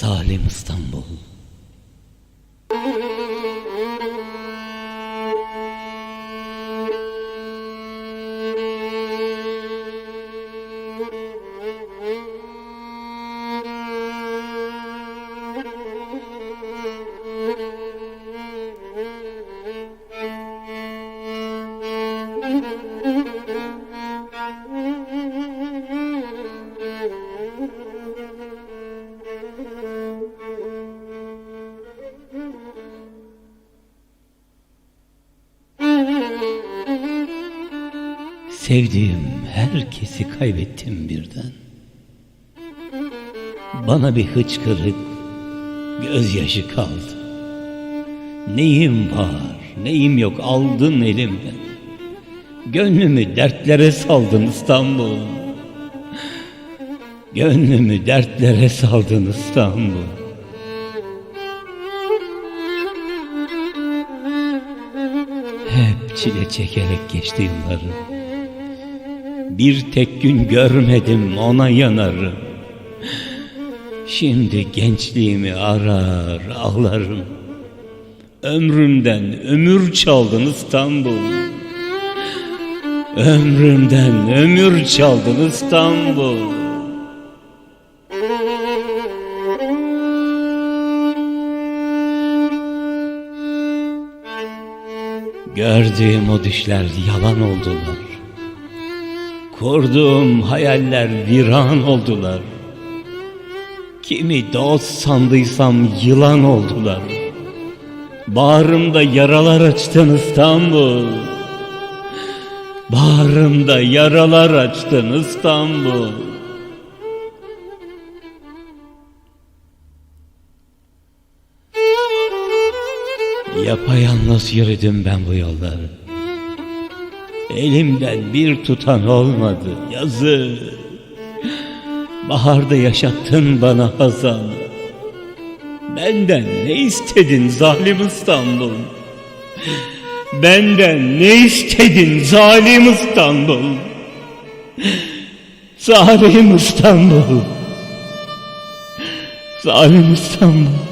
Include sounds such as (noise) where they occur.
Zalim İstanbul. (laughs) Sevdiğim herkesi kaybettim birden. Bana bir hıçkırık, gözyaşı kaldı. Neyim var, neyim yok aldın elimden. Gönlümü dertlere saldın İstanbul. Gönlümü dertlere saldın İstanbul. Hep çile çekerek geçti yıllarım. Bir tek gün görmedim ona yanarım. Şimdi gençliğimi arar ağlarım. Ömrümden ömür çaldın İstanbul. Ömrümden ömür çaldın İstanbul. Gördüğüm o düşler yalan oldular. Kurduğum hayaller viran oldular. Kimi dost sandıysam yılan oldular. Bağrımda yaralar açtın İstanbul. Bağrımda yaralar açtın İstanbul. Yapayalnız yürüdüm ben bu yolları. Elimden bir tutan olmadı yazı. Baharda yaşattın bana hazan. Benden ne istedin zalim İstanbul? Benden ne istedin zalim İstanbul? Zalim İstanbul. Zalim İstanbul.